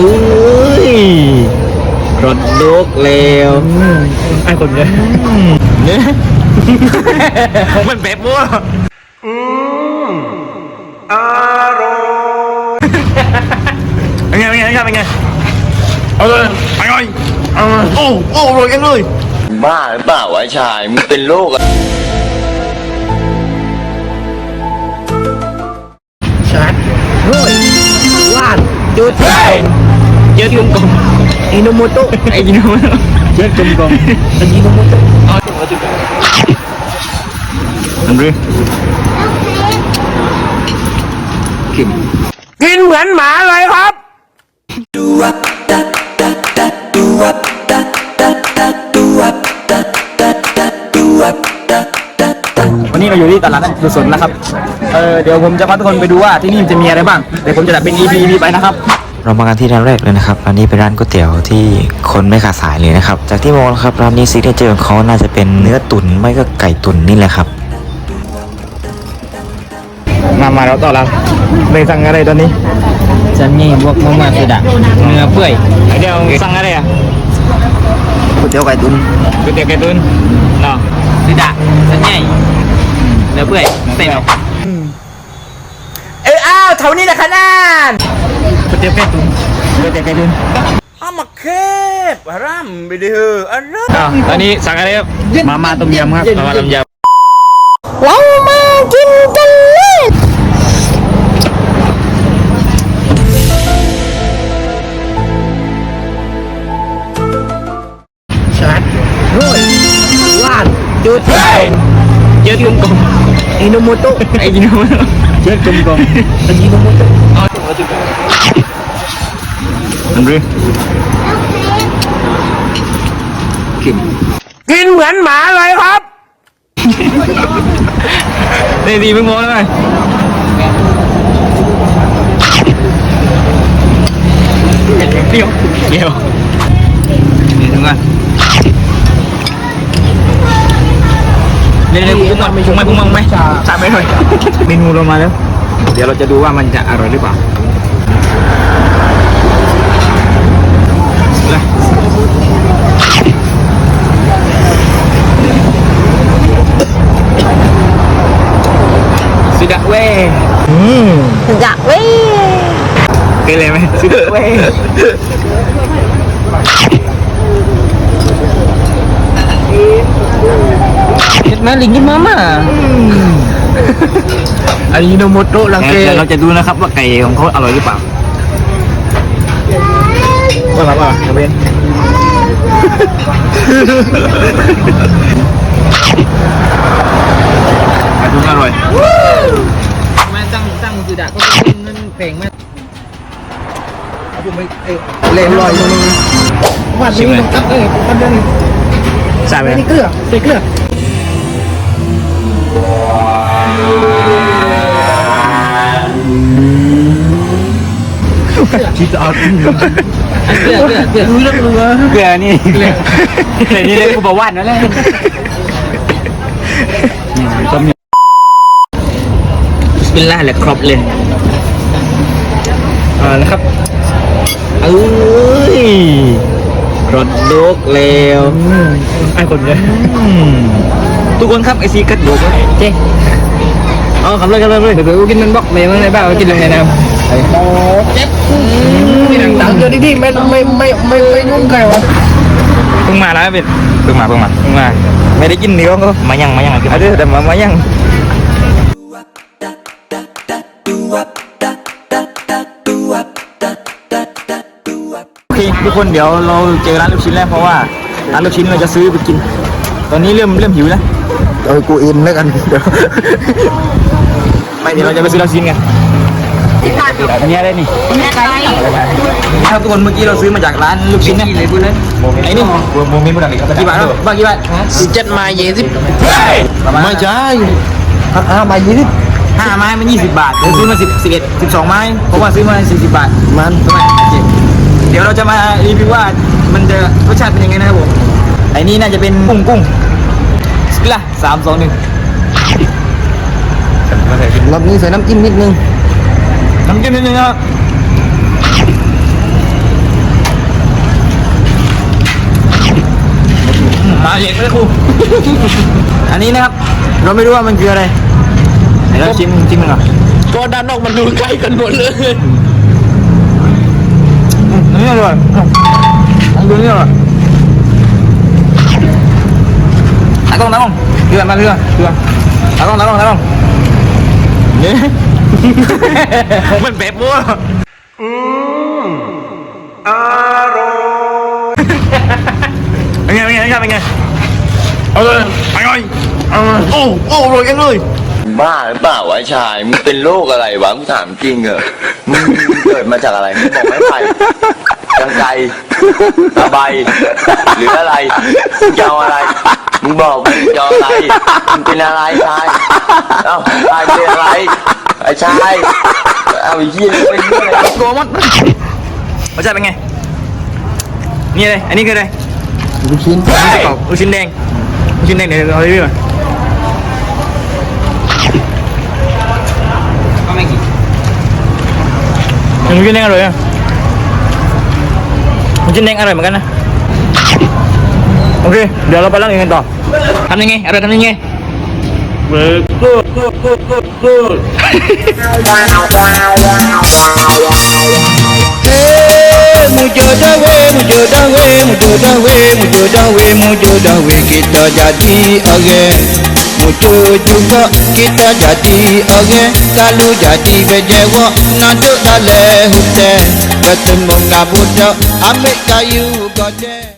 เอ้ยรถลุกเร็วไอ้คนเนี้ยเนี่ยมันแบบว่าเป็นไงเป็นไงเป็นไงเป็นไงเอาเลยไปเลยเอาเลยโอ้โอ้เลยเองเลยบ้าหรือเปล่าวะชายมึงเป็นโรคอะชาร์จเฮ้ยว่านจุดเยอะกลมกลมอินุโมโตะไอ้ยินมันเจ็ดกลมกลมอันนี้อินุโมโตะอันนี้กินกินเหมือนหมาเลยครับวันนี้เราอยู่ที่ตลาดนัดดุสนนะครับ เออเดี๋ยวผมจะพาทุกคนไปดูว่าที่นี่จะมีอะไรบ้าง เดี๋ยวผมจะตัดเป็น EP EP ไปนะครับ เรามากันที่ร้านแรกเลยนะครับร้านนี้เป็นร้านก๋วยเตี๋ยวที่คนไม่ขาดสายเลยนะครับ จากที่มองนะครับร้านนี้ซิกเนเจอร์ของเขาน่าจะเป็นเนื้อตุ๋นไม่ก็ไก่ตุ๋นนี่แหละครับ มามาเราต่อแล้วเลยสั่งอะไรตอนนี้ฉันนี่พวกมึงมาสุดอะเนื้อเปื่อยเดี๋ยวสั่งอะไรอะก๋วยเตี๋ยวไก่ตุ๋นก๋วยเตี๋ยวไก่ตุ๋นเนาะสุดอะฉันใหญ่เนื้อเปื่อยเต็มเอออ้าวเท่านี้แหละขนาดก๋วยเตี๋ยวไก่ตุ๋น ก๋วยเตี๋ยวไก่ตุ๋นเอามาเคบร่ำไปดิเฮออันนั้นอ่าตอนนี้สั่งอะไรครับ มาม่าต้มยำครับ มาม่าต้มยำ เรามากินกันเลยชาร์จเฮ้ยว่านจุดเยอะกลมกลมอินุโมโตะไอ้ยินมันเจ็ดกลมกลมอันนี้อินุโมโตะ อันนี้กินกินเหมือนหมาเลยครับนี่ดีมึงมองแล้วไหมเดี๋ยวเดี๋ยวนี่ถึงก่อนเดี๋ยวเดี๋ยวพุ่งมาพุ่งมาพุ่งมาไหมจับไปหน่อยเมนูเรามาแล้ว เดี๋ยวเราจะดูว่ามันจะอร่อยหรือเปล่า เลยสุดาเว้ยอยากเว้ยเคยเลยไหมสุดาเว้ยเห็ดมาลิงกินมาม่าอันนี้อินุโมโตะลังเกเดี๋ยวเราจะดูนะครับว่าไก่ของเขาอร่อยหรือเปล่า ว่าแบบว่าจะเป็นไก่ตุ๋นอร่อยมาตั้งตั้งสุดอะก็เป็นมันแพงมากเล่นลอยตรงนี้วันนี้มันตัดเอ้ยมันเดินใช่ไหมใส่เกลือใส่เกลือ คิดจะเอาขึ้นเกลือเกลือเกลือเกลือเกลือนี่เกลือนี่เลยกูบอกว่านั่นแหละต้มยำบิสมิลลาห์แหละครบเลยอ่านะครับเอ้ยรถลุกเร็วไอ้คนเนี้ยทุกคนครับไอซีกัดดูกเจ๊อ๋อขับเลยขับเลยเดี๋ยวกูกินมันบล็อกเลยมั้งในบ้านกินลงในน้ำ เจ็บมีหนังตังเยอะดิไม่ไม่ไม่ไม่ไม่ยุ่งใครวะเพิ่งมาแล้วเป็นเพิ่งมาเพิ่งมาเพิ่งมาไม่ได้กินเนื้อก็มายังมายังอะไรแต่มามายังโอเคทุกคนเดี๋ยวเราเจอร้านลูกชิ้นแล้วเพราะว่าร้านลูกชิ้นเราจะซื้อไปกิน ตอนนี้เริ่มเริ่มหิวแล้วเออกูอินแล้วกันเดี๋ยวไม่เดี๋ยวเราจะไปซื้อลูกชิ้นกัน อันนี้อะไรนี่ครับทุกคนเมื่อกี้เราซื้อมาจากร้านลูกชิ้นนะไอ้นี่โมมีมุดังอีกกี่บาทครับบ้างกี่บาทสิบเจ็ดมาเยสิบไม่ใช่ห้ามายี่สิบห้าไม้มันยี่สิบบาทเดี๋ยวซื้อมาสิบสิบเอ็ดสิบสองไม้เพราะว่าซื้อมาสี่สิบบาทมันทำไมเดี๋ยวเราจะมารีวิวว่ามันจะรสชาติเป็นยังไงนะครับผมไอ้นี่น่าจะเป็นกุ้งกุ้งสกิลละสามสองหนึ่งรอบนี้ใส่น้ำจิ้มนิดนึง นนินึงคมาเอกเลยครูอันนี้นะครับ เราไม่รู้ว่ามันคืออะไรแล้วจิ้มชิมมันก่อก็ด้านนอกมันดูใกล้กันหมดเลยนี่เอร่อยดูนี่เลยนักล้องนักล้องเรือมาเรือเรือนักล้องนักล้องนักล้องเนี่ย มันแบบวัวเป็นไงเป็นไงเป็นไงเอาเลยไปหน่อยเอาเลยโอ้โอ้อร่อยจังเลยบ้าหรือเปล่าวะไอ้ชายมึงเป็นโรคอะไรวะกูถามจริงเหอะมึงเกิดมาจากอะไรมึงบอกไม่ไปยังไกตะใบหรืออะไรมึงจะเอาอะไร มึงบอกมึงจะเอาอะไรมึงเป็นอะไรชายเอ้าชายเป็นอะไรไอ้ชายเอาไอ้เหี้ยมึงเป็นเหี้ยอะไรโกมดรสชาติเป็นไง นี่อะไรอันนี้คืออะไรลูกชิ้นลูกชิ้นกรอบลูกชิ้นแดงลูกชิ้นแดงเดี๋ยวเรารีวิวมาลูกชิ้นแดงอร่อยอะลูกชิ้นแดงอร่อยเหมือนกันนะ Okey, dia lah palang ingin tak? Kami ni, ada kami ni. Kita jadi orang Mucu juga Kita jadi orang Lalu jadi berjewa Nanduk dalam hutan Ketemu dengan budak Ambil kayu gojek